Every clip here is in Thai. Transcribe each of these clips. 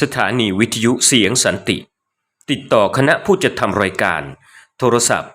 สถานีวิทยุเสียงสันติ ติดต่อคณะผู้จัดทำรายการ โทรศัพท์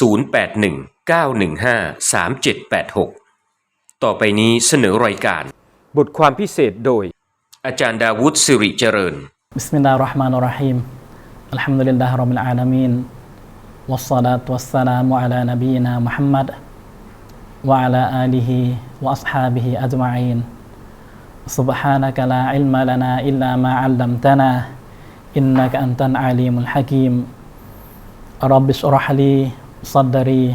0819153786 ต่อไปนี้เสนอรายการ บทความพิเศษโดย อาจารย์ดาวุฒิสิริเจริญ بسم الله الرحمن الرحيم الحمد لله رب العالمين والصلاة والسلام على نبينا محمد وعلى آله وأصحابه أجمعين سبحانك لا علم لنا إلا ما علمتنا إنك أنت العليم الحكيم رب اشرح لي صدري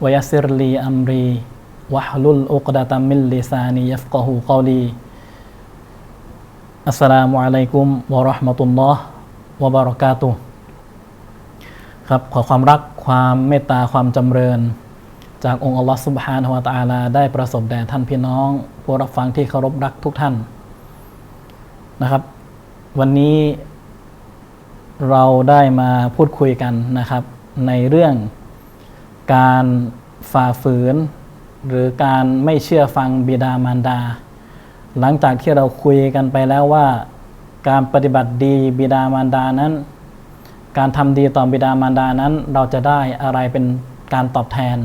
ويسر لي أمري واحلل عقدة من لساني يفقه قولي อัสสลามุอะลัยกุมวะเราะห์มะตุลลอฮ์วะบะเราะกาตุฮ์ครับขอความรักความเมตตาความจำเริญ จากองค์อัลลอฮ์ซุบฮานะฮูวะตะอาลาได้ประสบแด่ท่านพี่น้อง ผู้รับฟังที่เคารพรักทุกท่านนะครับ วันนี้เราได้มาพูดคุยกันนะครับ ในเรื่องการฝ่าฝืน หรือการไม่เชื่อฟังบิดามารดา หลังจากที่เราคุยกันไปแล้วว่า การปฏิบัติดีบิดามารดานั้น การทำดีต่อบิดามารดานั้น เราจะได้อะไรเป็นการตอบแทน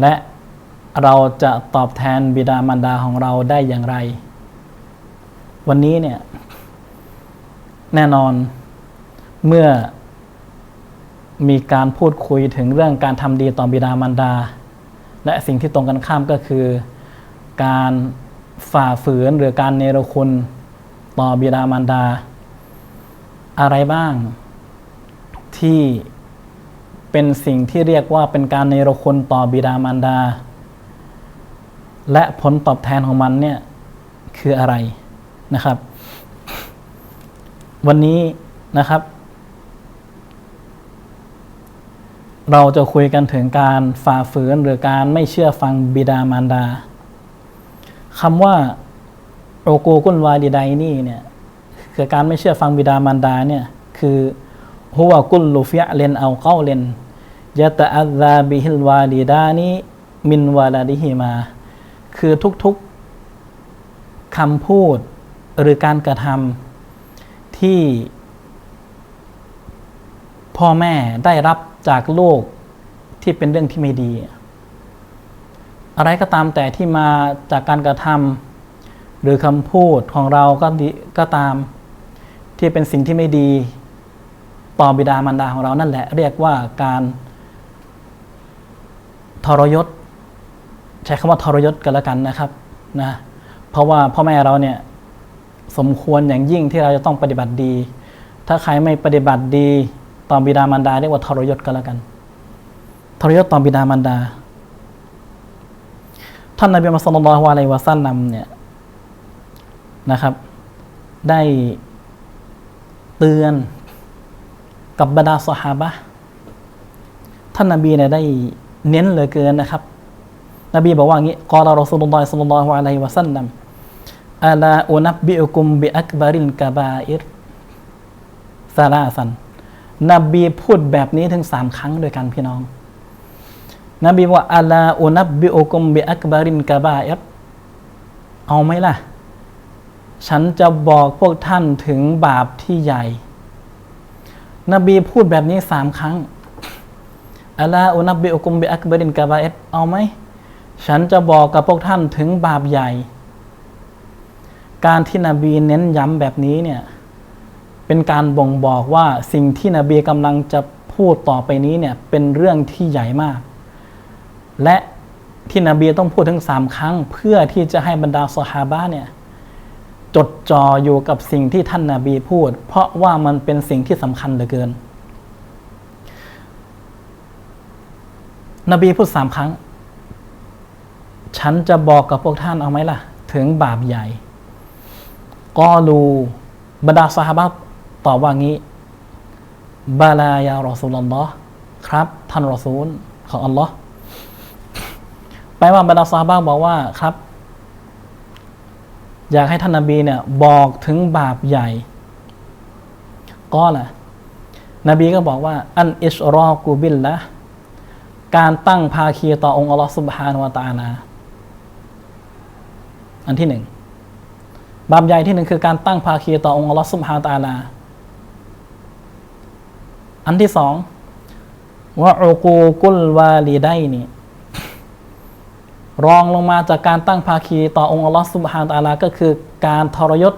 และ เราจะตอบแทนบิดามารดาของเราได้อย่างไร วันนี้เนี่ย แน่นอนเมื่อมีการพูดคุยถึงเรื่องการทำดีต่อบิดามารดา และสิ่งที่ตรงกันข้ามก็คือ การฝ่าฝืนหรือการเนรคุณต่อบิดามารดา อะไรบ้างที่เป็นสิ่งที่เรียกว่าเป็นการเนรคุณต่อบิดามารดา และผลตอบแทนของมันเนี่ยคืออะไรนะครับ วันนี้นะครับ เราจะคุยกันถึงการฝ่าฝืนหรือการไม่เชื่อฟังบิดามารดาคำว่าโอโกกุนวาดีไดนี่เนี่ยคือการไม่เชื่อฟังบิดามารดาเนี่ยคือฮุวกุลลูฟิยเลนเอาเก้าเลนยะตะอัลลาบิฮิลวาดีดานีมินวาลาดิฮิมา คือทุกๆคำพูดหรือการกระทำที่ พ่อแม่ได้รับจากโลกที่เป็นเรื่องที่ไม่ดี อะไรก็ตามแต่ที่มาจากการกระทำหรือคำพูดของเราก็ก็ตาม ที่เป็นสิ่งที่ไม่ดี ต่อบิดามารดาของเรานั่นแหละ เรียกว่าการทรยศ ใช้คำว่าทรยศกันแล้วกันนะครับนะเพราะว่าพ่อแม่เราเนี่ยสมควรอย่างยิ่งที่เราจะต้องปฏิบัติดี ถ้าใครไม่ปฏิบัติดีต่อบิดามารดาเรียกว่าทรยศกันแล้วกัน ทรยศต่อบิดามารดา ท่านนบีมุฮัมมัดศ็อลลัลลอฮุอะลัยฮิวะซัลลัมเนี่ยนะครับ ได้เตือนกับบรรดาสหาบะท่านนบีเนี่ยได้เน้นเหลือเกินนะครับ นบีบอกว่างี้กอลารอซูลุลลอฮิศ็อลลัลลอฮุอะลัยฮิวะซัลลัมอาลาอุนับบิอุกุมบิอักบาริลกะบาอิรซาลาสัน นบีพูดแบบนี้ถึงสามครั้งด้วยกันพี่น้อง นบีว่าอัลาอุนับบิอุกุมบิอักบารินกาบาอิรเอาไหมล่ะ ฉันจะบอกพวกท่านถึงบาปที่ใหญ่ นบีพูดแบบนี้สามครั้งอัลาอุนับบิอุกุมบิอักบารินกาบาอิรเอาไหม ฉันจะบอกกับพวกท่านถึงบาปใหญ่ การที่นบีเน้นย้ำแบบนี้เนี่ยเป็นการบ่งบอกว่าสิ่งที่นบีกำลังจะพูดต่อไปนี้เนี่ยเป็นเรื่องที่ใหญ่มาก และที่นบีต้องพูดถึงสามครั้ง เพื่อที่จะให้บรรดาสหาบะเนี่ยจดจ่ออยู่กับสิ่งที่ท่านนาบีพูด เพราะว่ามันเป็นสิ่งที่สำคัญเหลือเกิน นบีพูดสามครั้ง ฉันจะบอกกับพวกท่านเอาไหมล่ะ ถึงบาปใหญ่ก็รูบรรดาสหาบตอบว่างี้ บาลายารอซูลอัลลอฮ์ครับ ท่านรอซูลของอัลลอฮ์แปลว่าบรรดาซาบ้าบอกว่าครับ อยากให้ท่านนาบีเนี่ย บอกถึงบาปใหญ่ ก็ล่ะ นบีก็บอกว่า อันอิชรอกูบิลละการตั้งภาคีต่อองค์อัลลอฮ์สุบฮานวะตาลา อันที่หนึ่งบาปใหญ่ที่หนึ่งคือการตั้งภาคีต่อองค์อัลลอฮ์ซุบฮานตาลา อันที่สองวะอุกูกุลวาลีได้นี่รองลงมาจากการตั้งภาคีต่อองค์อัลลอฮ์ซุบฮานตาลา ก็คือการทรยศ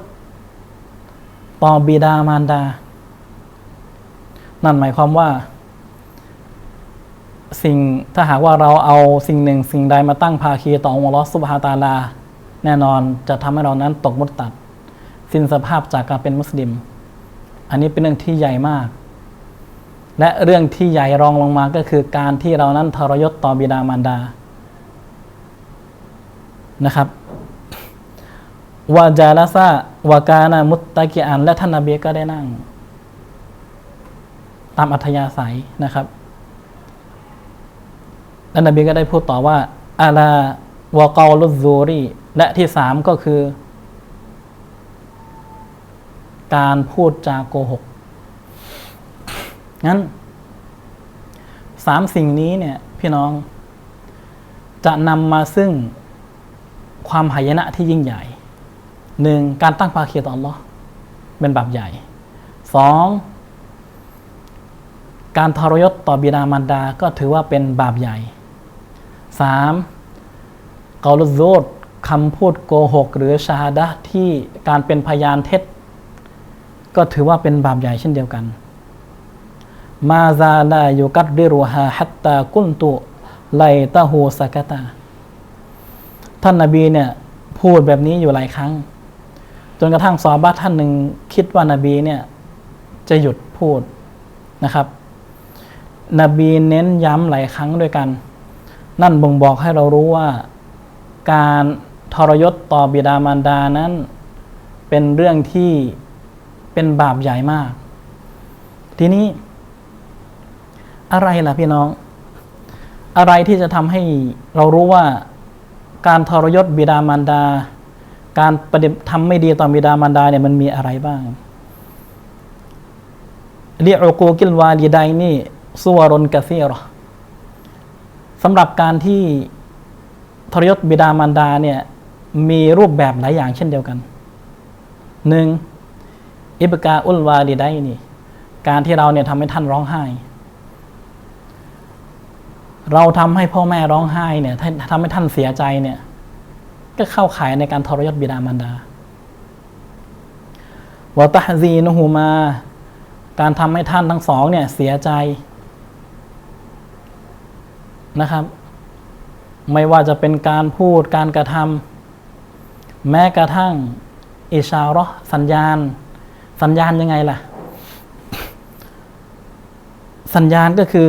ต่อบิดามารดา นั่นหมายความว่า สิ่งถ้าหากว่าเราเอาสิ่งหนึ่งสิ่งใดมาตั้งภาคีต่อองค์อัลลอฮ์ซุบฮานตาลา แน่นอนจะทำให้เรานั้นตกมุตตัด สิ้นสภาพจากการเป็นมุสลิม อันนี้เป็นเรื่องที่ใหญ่มาก และเรื่องที่ใหญ่รองลงมาก็คือการที่เรานั้นทรยศต่อบิดามารดานะครับวาจาลาซาวากานามุตตะกิอัน และท่านนาบีก็ได้นั่ง ตามอัธยาศัยนะครับและนบีก็ได้พูดต่อว่าอาลาวากาลุซูรี และที่สามก็คือ การพูดจาโกหก งั้นสามสิ่งนี้เนี่ย พี่น้อง จะนำมาซึ่งความหายนะที่ยิ่งใหญ่หนึ่งการตั้งภาคีต่อ Allah เป็นบาปใหญ่สองการทรยศต่อบิดามารดาก็ถือว่าเป็นบาปใหญ่สามกอลุโซด คำพูดโกหก หรือชาดะที่การเป็นพยานเท็จ ก็ถือว่าเป็นบาปใหญ่เช่นเดียวกัน มาซาลายุกัดดิรุฮาฮัตตากุนตุไลตาฮูสกตา ท่านนาบีเนี่ยพูดแบบนี้อยู่หลายครั้ง จนกระทั่งซอบะห์ท่านหนึ่งคิดว่านาบีเนี่ยจะหยุดพูดนะครับ นบีเน้นย้ำหลายครั้งด้วยกัน นั่นบ่งบอกให้เรารู้ว่าการ ทรยศต่อบิดามารดานั้น เป็นเรื่องที่เป็นบาปใหญ่มาก ทีนี้ อะไรล่ะพี่น้อง อะไรที่จะทำให้เรารู้ว่าการทรยศบิดามารดา การปฏิทำไม่ดีต่อบิดามารดาเนี่ยมันมีอะไรบ้างเรียกโกกิลวาลีไดนี่สุวรนกะซีรอสำหรับการที่ทรยศบิดามารดาเนี่ย มีรูปแบบหลายอย่างเช่นเดียวกันหนึ่งอิบกาอุลวาลีไดนี่ การที่เราเนี่ยทำให้ท่านร้องไห้ เราทำให้พ่อแม่ร้องไห้เนี่ยทำให้ท่านเสียใจเนี่ย ก็เข้าข่ายในการทรยศบิดามารดาวะตะฮซีนหูมา การทำให้ท่านทั้งสองเนี่ยเสียใจนะครับ ไม่ว่าจะเป็นการพูดการกระทำ แม้กระทั่งอิชาระสัญญาณ สัญญาณยังไงล่ะ สัญญาณก็คือ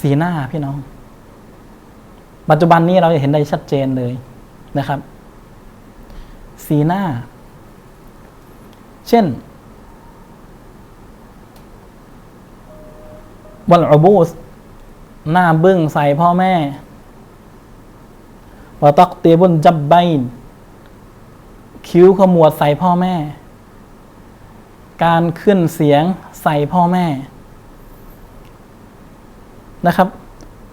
สีหน้าพี่น้อง ปัจจุบันนี้เราจะเห็นได้ชัดเจนเลยนะครับ สีหน้า เช่นวัลอบูสหน้าบึ้งใส่พ่อแม่ วตักเตียบนจับใบคิ้วขมวดใส่พ่อแม่ การขึ้นเสียงใส่พ่อแม่นะครับ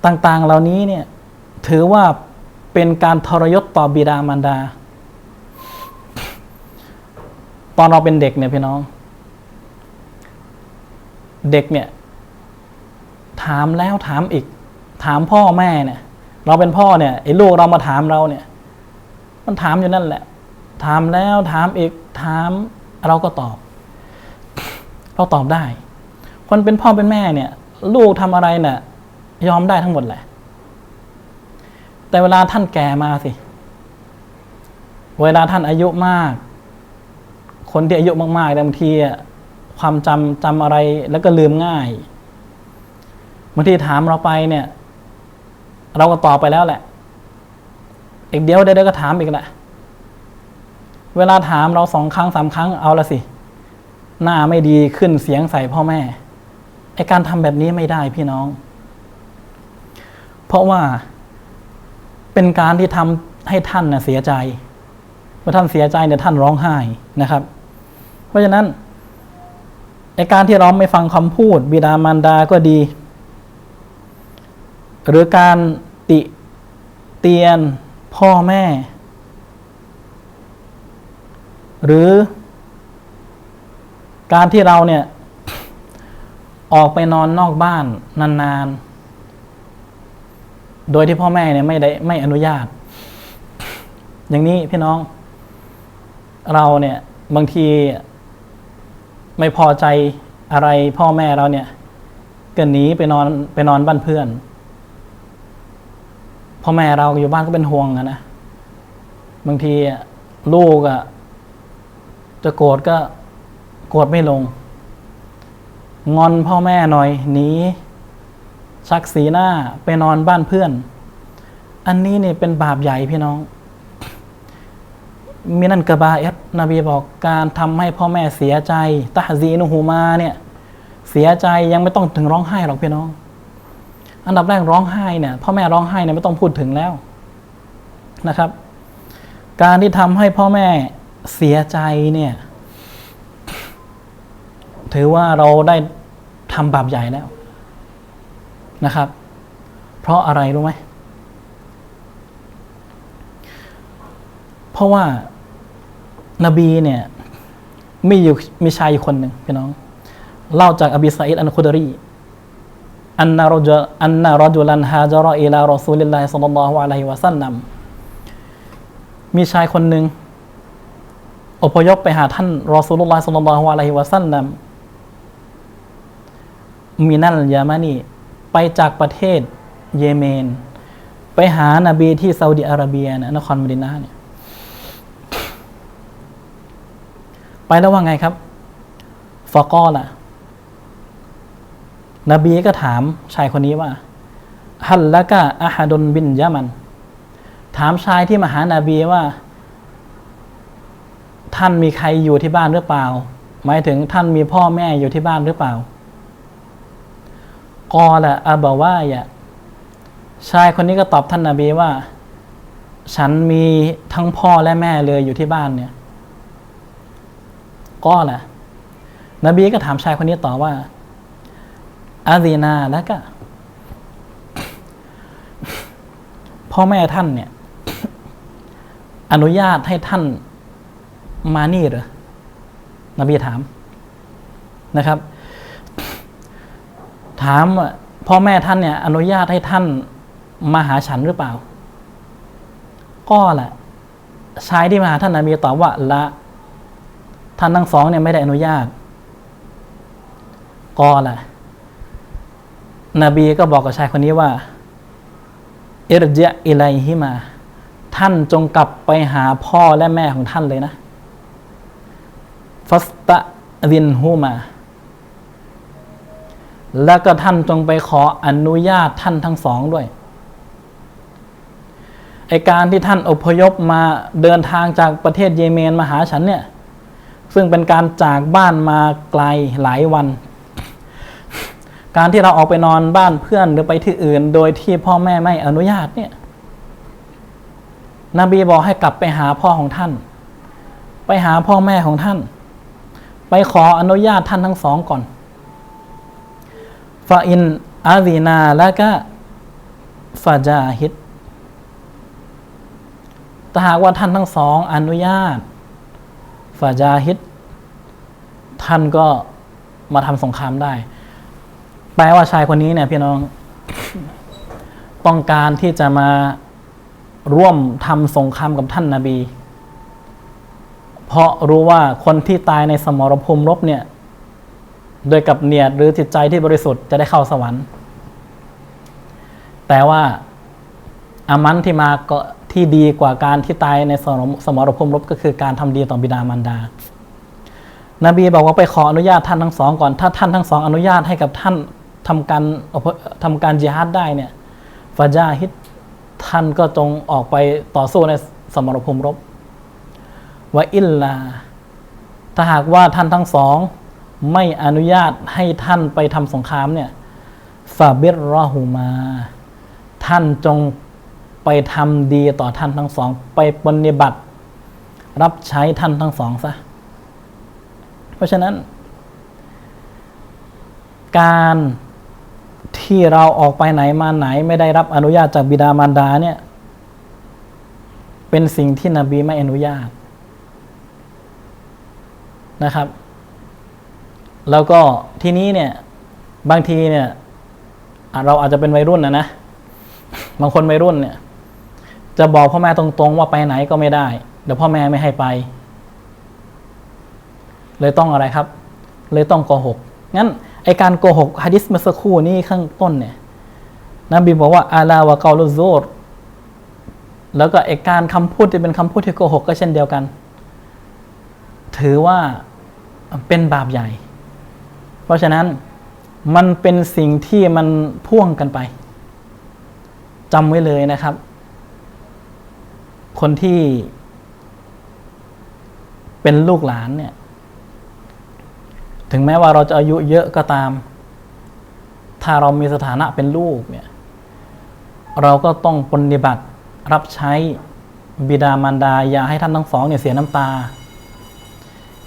ต่างๆเหล่านี้เนี่ยถือว่าเป็นการทรยศต่อบิดามารดา ตอนเราเป็นเด็กเนี่ยพี่น้อง เด็กเนี่ย ถามแล้วถามอีก ถามพ่อแม่เนี่ย เราเป็นพ่อเนี่ยไอ้ลูกเรามาถามเราเนี่ย มันถามอยู่นั่นแหละ ถามแล้วถามอีกถามเราก็ตอบ เราตอบได้ คนเป็นพ่อเป็นแม่เนี่ย ลูกทำอะไรเนี่ยยอมได้ทั้งหมดแหละ แต่เวลาท่านแก่มาสิ เวลาท่านอายุมาก คนที่อายุมากๆบางทีความจำจำอะไรแล้วก็ลืมง่ายบางทีถามเราไปเนี่ย เราก็ตอบไปแล้วแหละ อีกเดียวเดี๋ยวก็ถามอีกแหละ เวลาถามเราสองครั้งสามครั้งเอาละสิ หน้าไม่ดีขึ้นเสียงใส่พ่อแม่ไอการทำแบบนี้ไม่ได้พี่น้อง เพราะว่าเป็นการที่ทำให้ท่านนะเสียใจเมื่อท่านเสียใจเนี่ยท่านร้องไห้นะครับ เพราะฉะนั้นไอการที่เราไม่ฟังคำพูด บิดามารดาก็ดี หรือการติเตียนพ่อแม่ หรือการที่เราเนี่ย ออกไปนอนนอกบ้านนานๆ โดยที่พ่อแม่เนี่ยไม่ได้ไม่อนุญาต อย่างนี้พี่น้อง เราเนี่ยบางทีไม่พอใจอะไรพ่อแม่เราเนี่ยก็หนีไปนอนไปนอนบ้านเพื่อน พ่อแม่เราอยู่บ้านก็เป็นห่วงอะนะ บางทีลูกอะจะโกรธก็โกรธไม่ลง งอนพ่อแม่หน่อยหนีชักสีหน้าไปนอนบ้านเพื่อน อันนี้เนี่ยเป็นบาปใหญ่พี่น้องมินันกะบาเอสนบีบอกการทำให้พ่อแม่เสียใจตะฮซีนุฮูมาเนี่ย เสียใจยังไม่ต้องถึงร้องไห้หรอกพี่น้อง อันดับแรกร้องไห้เนี่ยพ่อแม่ร้องไห้เนี่ยไม่ต้องพูดถึงแล้วนะครับ การที่ทำให้พ่อแม่เสียใจเนี่ย ถือว่าเราได้ทำบาปใหญ่แล้วนะครับ เพราะอะไรรู้ไหมเพราะว่านบีเนี่ยมีอยู่มีชายอยู่คนหนึ่งพี่น้อง เล่าจากอบีซาอิดอันคุดรี อันนารจอันนารจุลันฮาจาระอิลารอซูลิลลาฮิสัลลัลลอฮุอะลัยฮิวะซัลลัมมีชายคนหนึ่งอพยพไปหาท่านรอซูลุลลาฮิสัลลัลลอฮุอะลัยฮิวะซัลลัมมินัลยามานีไปจากประเทศเยเมน ไปหานบีที่ซาอุดิอาระเบียนะนครมดินาเนี่ยไปแล้วว่าไงครับฟอกอล่ะ นบีก็ถามชายคนนี้ว่า ฮัลละกะอาฮาดุนบินยะมัน ถามชายที่มาหานาบีว่า ท่านมีใครอยู่ที่บ้านหรือเปล่า หมายถึงท่านมีพ่อแม่อยู่ที่บ้านหรือเปล่ากอละอาบาว่ายะชายคนนี้ก็ตอบท่านนาบีว่า ฉันมีทั้งพ่อและแม่เลยอยู่ที่บ้านเนี่ยก็แหละนบีก็ถามชายคนนี้ต่อว่า อาซีนาแล้วก็พ่อแม่ท่านเนี่ย อนุญาตให้ท่านมานี่เหรอนบีถามนะครับ ถามพ่อแม่ท่านเนี่ย อนุญาตให้ท่านมาหาฉันหรือเปล่า ก็แหละชายที่มาหาท่านนบีตอบว่าละท่านทั้งสองเนี่ยไม่ได้อนุญาตก็แหละ นบีก็บอกกับชายคนนี้ว่าเอรเจอิไลฮิมา ท่านจงกลับไปหาพ่อและแม่ของท่านเลยนะฟัสตะรินฮูมา แล้วก็ท่านจงไปขออนุญาตท่านทั้งสองด้วยไอการที่ท่านอพยพมาเดินทางจากประเทศเยเมนมาหาฉันเนี่ย ซึ่งเป็นการจากบ้านมาไกลหลายวัน การที่เราออกไปนอนบ้านเพื่อนหรือไปที่อื่น โดยที่พ่อแม่ไม่อนุญาตเนี่ย นบีบอกให้กลับไปหาพ่อของท่าน ไปหาพ่อแม่ของท่าน ไปขออนุญาตท่านทั้งสองก่อนฟาอินอาวีนาและก็ฟาจาฮิตถ้าหากว่าท่านทั้งสองอนุญาตฟาจาฮิต ท่านก็มาทำสงครามได้ แปลว่าชายคนนี้เนี่ยพี่น้องต้องการที่จะมาร่วมทำสงครามกับท่านนาบี เพราะรู้ว่าคนที่ตายในสมรภูมิรบเนี่ย โดยกับเนียดหรือจิตใจที่บริสุทธิ์จะได้เข้าสวรรค์ แต่ว่าอามันที่มาก็ที่ดีกว่าการที่ตายในสมรสมรภูมิรบก็คือการทำดีต่อบิดามารดา นบีบอกว่าไปขออนุญาตท่านทั้งสองก่อน ถ้าท่านทั้งสองอนุญาตให้กับท่าน ทำการทำการจิฮาดได้เนี่ยฟาจาฮิตท่านก็จงออกไปต่อสู้ในสมรภูมิรบว่าอิลลา ถ้าหากว่าท่านทั้งสองไม่อนุญาตให้ท่านไปทำสงครามเนี่ยฟาบิรรอหูมา ท่านจงไปทำดีต่อท่านทั้งสอง ไปปฏิบัติ รับใช้ท่านทั้งสองซะ เพราะฉะนั้น การ ที่เราออกไปไหนมาไหนไม่ได้รับอนุญาตจากบิดามารดาเนี่ย เป็นสิ่งที่นบีไม่อนุญาตนะครับ แล้วก็ทีนี้เนี่ยบางทีเนี่ย เราอาจจะเป็นวัยรุ่นนะนะบางคนวัยรุ่นเนี่ย จะบอกพ่อแม่ตรงๆ ว่าไปไหนก็ไม่ได้เดี๋ยวพ่อแม่ไม่ให้ไป เลยต้องอะไรครับ เลยต้องโกหกงั้น ไอการโกหกฮะดิษเมื่อสักครู่นี้ข้างต้นเนี่ยนบีบอกว่าอาลาวะกาลุซูรแล้วก็ไอการคำพูดที่เป็นคำพูดที่โกหกก็เช่นเดียวกัน ถือว่าเป็นบาปใหญ่ เพราะฉะนั้นมันเป็นสิ่งที่มันพ่วงกันไปจำไว้เลยนะครับ คนที่เป็นลูกหลานเนี่ย ถึงแม้ว่าเราจะอายุเยอะก็ตาม ถ้าเรามีสถานะเป็นลูกเนี่ย เราก็ต้องปฏิบัติรับใช้บิดามารดา อย่าให้ท่านทั้งสองเนี่ยเสียน้ำตา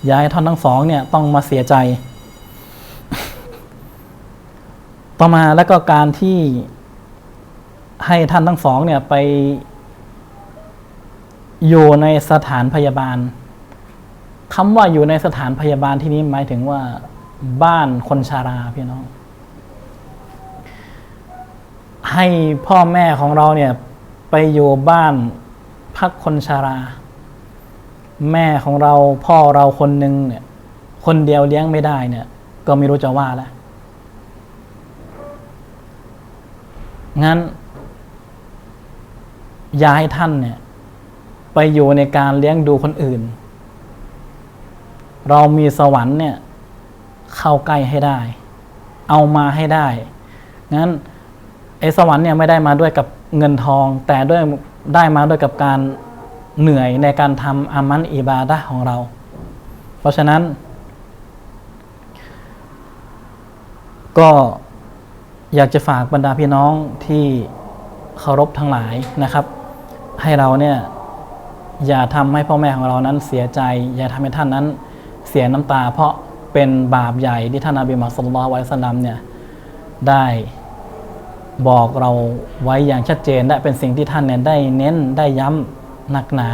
อย่าให้ท่านทั้งสองเนี่ยต้องมาเสียใจ ต่อมาแล้วก็การที่ให้ท่านทั้งสองเนี่ยไปอยู่ในสถานพยาบาล คำว่าอยู่ในสถานพยาบาลที่นี้หมายถึงว่าบ้านคนชาราพี่น้อง ให้พ่อแม่ของเราเนี่ยไปอยู่บ้านพักคนชารา แม่ของเราพ่อเราคนหนึ่งเนี่ย คนเดียวเลี้ยงไม่ได้เนี่ย ก็ไม่รู้จะว่าแล้วงั้นย่าให้ท่านเนี่ย ไปอยู่ในการเลี้ยงดูคนอื่น เรามีสวรรค์เนี่ยเข้าใกล้ให้ได้ เอามาให้ได้ งั้นไอ้สวรรค์เนี่ยไม่ได้มาด้วยกับเงินทอง แต่ด้วยได้มาด้วยกับการเหนื่อยในการทำอามันอิบาดะของเรา เพราะฉะนั้น ก็อยากจะฝากบรรดาพี่น้องที่เคารพทั้งหลายนะครับ ให้เราเนี่ยอย่าทำให้พ่อแม่ของเรานั้นเสียใจ อย่าทำให้ท่านนั้น เสียน้ำตา เพราะเป็นบาปใหญ่ที่ท่านอาบีมัสลลอฮุอะลัยฮิวสัลลัมเนี่ยได้บอกเราไว้อย่างชัดเจนและเป็นสิ่งที่ท่านเนี่ยได้เน้นได้ย้ำหนักหนา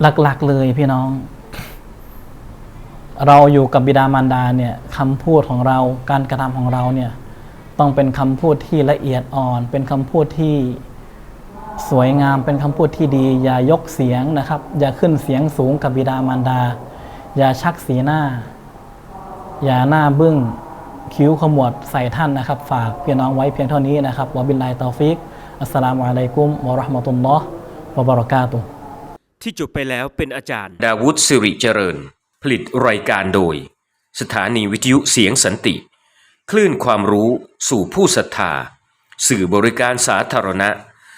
หลักๆเลยพี่น้อง เราอยู่กับบิดามารดาเนี่ยคำพูดของเราการกระทำของเราเนี่ยต้องเป็นคำพูดที่ละเอียดอ่อน เป็นคำพูดที่ สวยงามเป็นคำพูดที่ดี อย่ายกเสียงนะครับ อย่าขึ้นเสียงสูงกับบิดามารดา อย่าชักสีหน้า อย่าหน้าบึ้งคิ้วขมวดใส่ท่านนะครับ ฝากพี่น้องไว้เพียงเท่านี้นะครับวะบิลลาฮิตอฟิกอัสสลามุอะลัยกุมวะเราะห์มะตุลลอฮ์วะบะเราะกาตุฮ์ที่จบไปแล้วเป็นอาจารย์ ดาวุฒิสิริเจริญ ผลิตรายการโดย สถานีวิทยุเสียงสันติ คลื่นความรู้สู่ผู้ศรัทธา สื่อบริการสาธารณะ